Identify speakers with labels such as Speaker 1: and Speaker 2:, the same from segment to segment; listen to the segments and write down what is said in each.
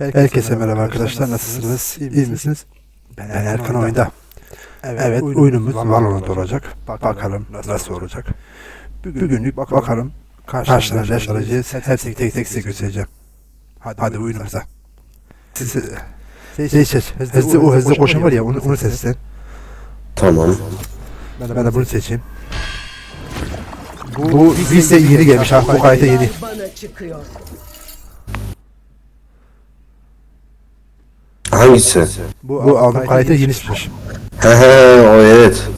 Speaker 1: Herkese merhaba arkadaşlar. Nasılsınız? İyi misiniz? Ben Erkan oyunda. Evet, oyunumuz Valorant olacak. Bakalım nasıl olacak. Bugünlük bakalım karşılar yaşanacağız. Hepsini tek tek size göstereceğim. Hadi, hadi oyunumuza. Siz, şey seç. Hızlı, o hızlı koşan var ya onu, onu seçsin.
Speaker 2: Tamam.
Speaker 1: Ben de bunu seçeyim. Bu, bu bizde yeni gelmiş ha. Bu kayda yeni.
Speaker 3: Bana çıkıyor.
Speaker 2: Hangisi?
Speaker 1: Bu, bu aldım kayda yeni çıkmış.
Speaker 2: He he o evet.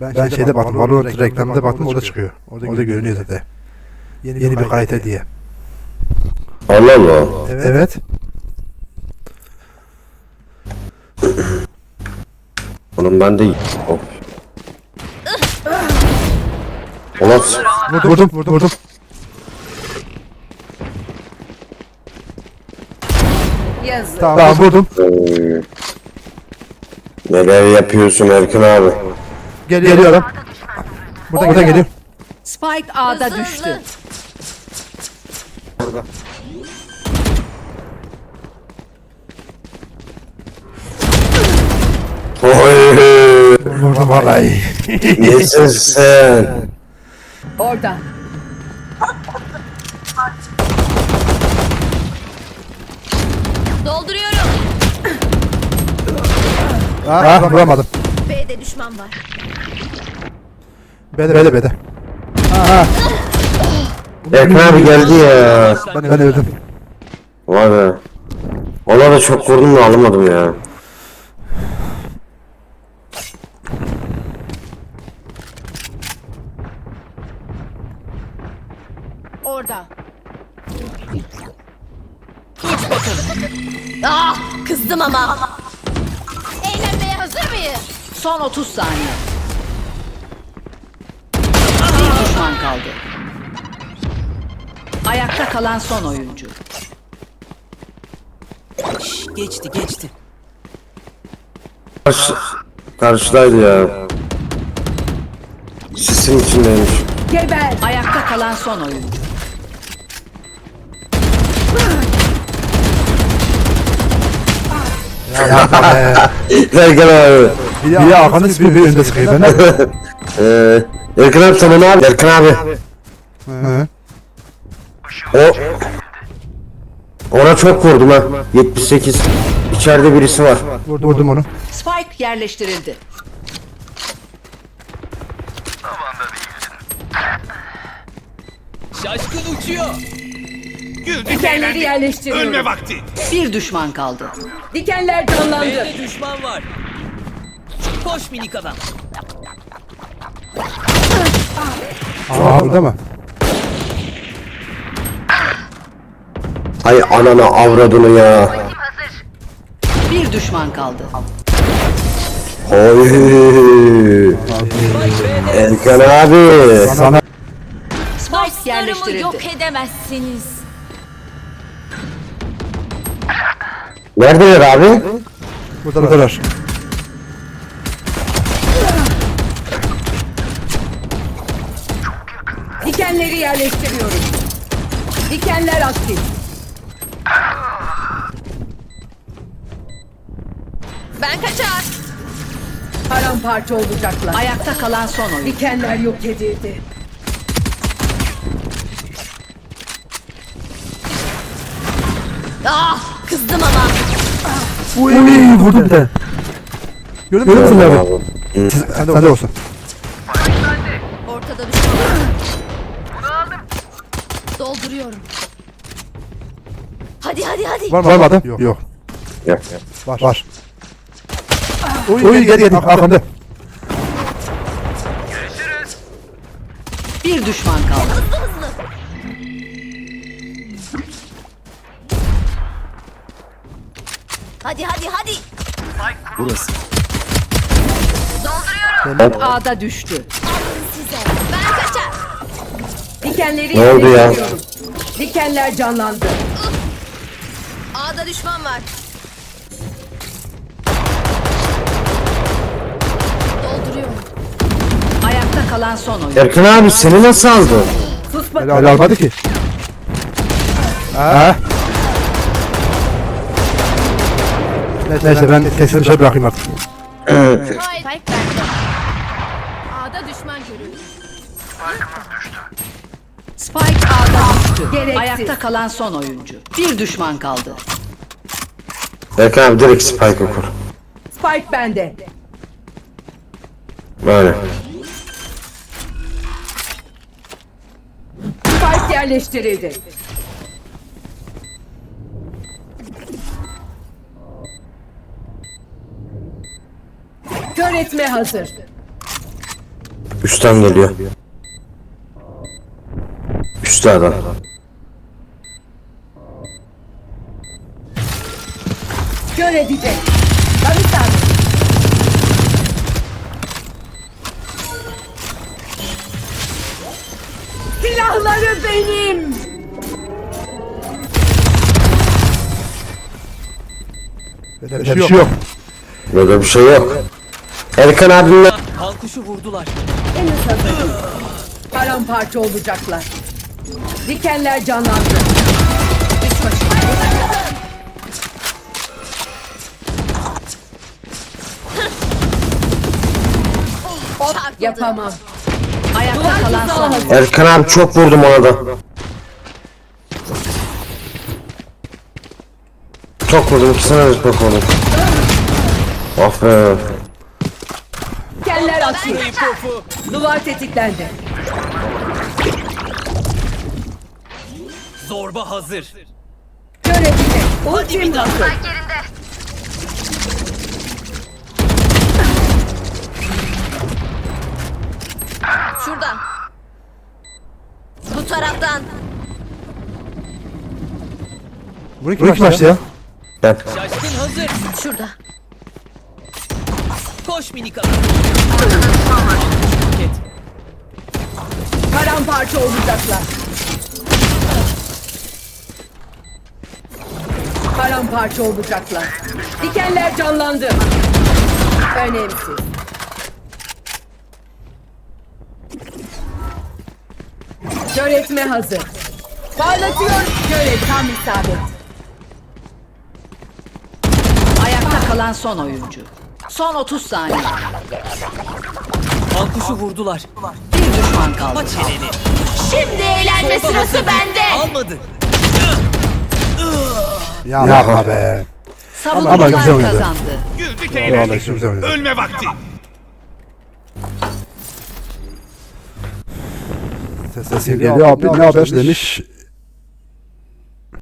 Speaker 1: Ben, şeyde baktım, Valorant reklamında baktım orada çıkıyor. Orada, görünüyor zaten. Yeni, bir kalite diye.
Speaker 2: Allah Allah.
Speaker 1: Evet.
Speaker 2: Onun ben de Hop. Ulan
Speaker 1: Vurdum, vurdum, vurdum.
Speaker 3: Yazık.
Speaker 1: Tamam, vurdum.
Speaker 2: Ee, neler yapıyorsun Erkin abi?
Speaker 1: Geliyorum. Burada, burada geliyor.
Speaker 3: Spike A'da düştü.
Speaker 2: Oy,
Speaker 1: Vurdum vallahi.
Speaker 2: nesin sen?
Speaker 3: Orada.
Speaker 4: Dolduruyorum.
Speaker 1: Ah, vuramadım.
Speaker 4: B'de düşman var.
Speaker 1: Bede, bede, bede. Ah,
Speaker 2: Erkin abi geldi ya.
Speaker 1: ben, ben öldüm.
Speaker 2: Vay be. Ona da çok vurdum da alamadım ya.
Speaker 4: Orada. Ah, kızdım ama. Eğlenmeye hazır mıyız?
Speaker 3: Son 30 saniye. Bir düşman kaldı. Ayakta kalan son oyuncu.
Speaker 5: Geçti geçti.
Speaker 2: Karşı, karşıdaydı ya. Sisin içindeymiş.
Speaker 3: Geber. Ayakta kalan son oyuncu.
Speaker 2: Erkin abi.
Speaker 1: Bir de arkanı sıkıyor, bir önde sıkıyor. Ben de.
Speaker 2: Ee, Erkin abi sana ne abi? Erkin abi.
Speaker 1: Hı.
Speaker 2: O Ona çok vurdum ha. 78. İçeride birisi var.
Speaker 1: Vurdum, vurdum onu.
Speaker 3: Spike yerleştirildi.
Speaker 5: Şaşkın uçuyor. Güldük
Speaker 3: Dikenleri
Speaker 5: eğlendik.
Speaker 3: yerleştiriyorum.
Speaker 5: Ölme vakti.
Speaker 3: Bir düşman kaldı. Dikenler canlandı.
Speaker 5: B'de düşman var. Koş minik adam.
Speaker 1: Aa, burada mı?
Speaker 2: Hay anana avradını ya.
Speaker 3: Bir düşman kaldı.
Speaker 2: Oy. Erkan abi.
Speaker 1: Sana
Speaker 3: Spike yerleştirildi.
Speaker 4: yok edemezsiniz.
Speaker 2: Neredeler abi?
Speaker 1: buradalar.
Speaker 3: Dikenleri yerleştiriyorum. Dikenler aktif.
Speaker 4: Ben kaçar.
Speaker 3: Paramparça olacaklar. Ayakta kalan son oyun. Dikenler yok edildi.
Speaker 4: Ah, kızdım ama.
Speaker 1: Uy, vurdum bir de. Gördün mü abi?
Speaker 2: Abi.
Speaker 1: Sen de, sen de olsun.
Speaker 4: Ortada düşman var. Dolduruyorum. Hadi hadi hadi.
Speaker 1: Var mı? Var mı adam? Yok. Yok.
Speaker 2: Yok.
Speaker 1: Var. Var. Uy, gel gel arkamda.
Speaker 3: Bir düşman kaldı.
Speaker 4: Hadi hadi hadi.
Speaker 5: Burası.
Speaker 3: A'da düştü.
Speaker 4: Size. Ben kaçar.
Speaker 3: Dikenleri
Speaker 2: Ne oldu ya?
Speaker 3: Dikenler canlandı.
Speaker 4: A'da düşman var. Dolduruyorum.
Speaker 3: Ayakta kalan son oyun.
Speaker 2: Erkan abi seni nasıl aldı?
Speaker 3: Sus
Speaker 1: Öyle almadı ki. Ha? Neyse ben kesin dışarı bırakayım artık.
Speaker 4: Spike bende. A'da düşman görüldü.
Speaker 3: Spike A'da düştü.
Speaker 6: Gereksiz.
Speaker 3: Ayakta kalan son oyuncu. Bir düşman kaldı.
Speaker 2: Erkan abi direkt spike kur.
Speaker 6: Spike bende.
Speaker 2: Böyle.
Speaker 6: Spike yerleştirildi. Kör etme hazır.
Speaker 2: Üstten geliyor. Üstte adam.
Speaker 6: Kör edecek. Barışlar. Silahları benim.
Speaker 1: Böyle bir şey yok.
Speaker 2: Böyle bir şey yok. Erkan abimle
Speaker 5: Kankuşu vurdular.
Speaker 6: Paramparça olacaklar. Dikenler canlandı. Yapamam.
Speaker 3: Ayakta kalan son.
Speaker 2: Erkan abi çok vurdum ona da. Çok vurdum ikisine de çok vurdum. Of be.
Speaker 6: Dikenler atıyor. Duvar tetiklendi.
Speaker 5: Zorba hazır.
Speaker 6: Edecek. Ultim hazır.
Speaker 4: Şurada. Bu taraftan.
Speaker 1: Bunu kim açtı ya?
Speaker 2: Ben.
Speaker 5: Şaşkın hazır.
Speaker 4: Şurada.
Speaker 5: Koş minik adam. Ket.
Speaker 6: Paramparça olacaklar. Paramparça olacaklar. Dikenler canlandı. Önemsiz. Kör hazır. Parlatıyor. Kör. Tam isabet.
Speaker 3: Ayakta kalan son oyuncu. Son 30 saniye.
Speaker 5: Kankuşu vurdular.
Speaker 3: Bir düşman kaldı.
Speaker 5: Aç çeneni.
Speaker 4: Şimdi eğlenme sırası bende.
Speaker 5: Almadı.
Speaker 1: Ya yapma be. Ama
Speaker 3: Savunucular
Speaker 1: güzel oynadı.
Speaker 3: kazandı.
Speaker 7: Güldük
Speaker 1: Vallahi
Speaker 7: eğlendik.
Speaker 1: güzel oynadı.
Speaker 7: Ölme vakti.
Speaker 1: Sesim geliyor abi ne haber demiş.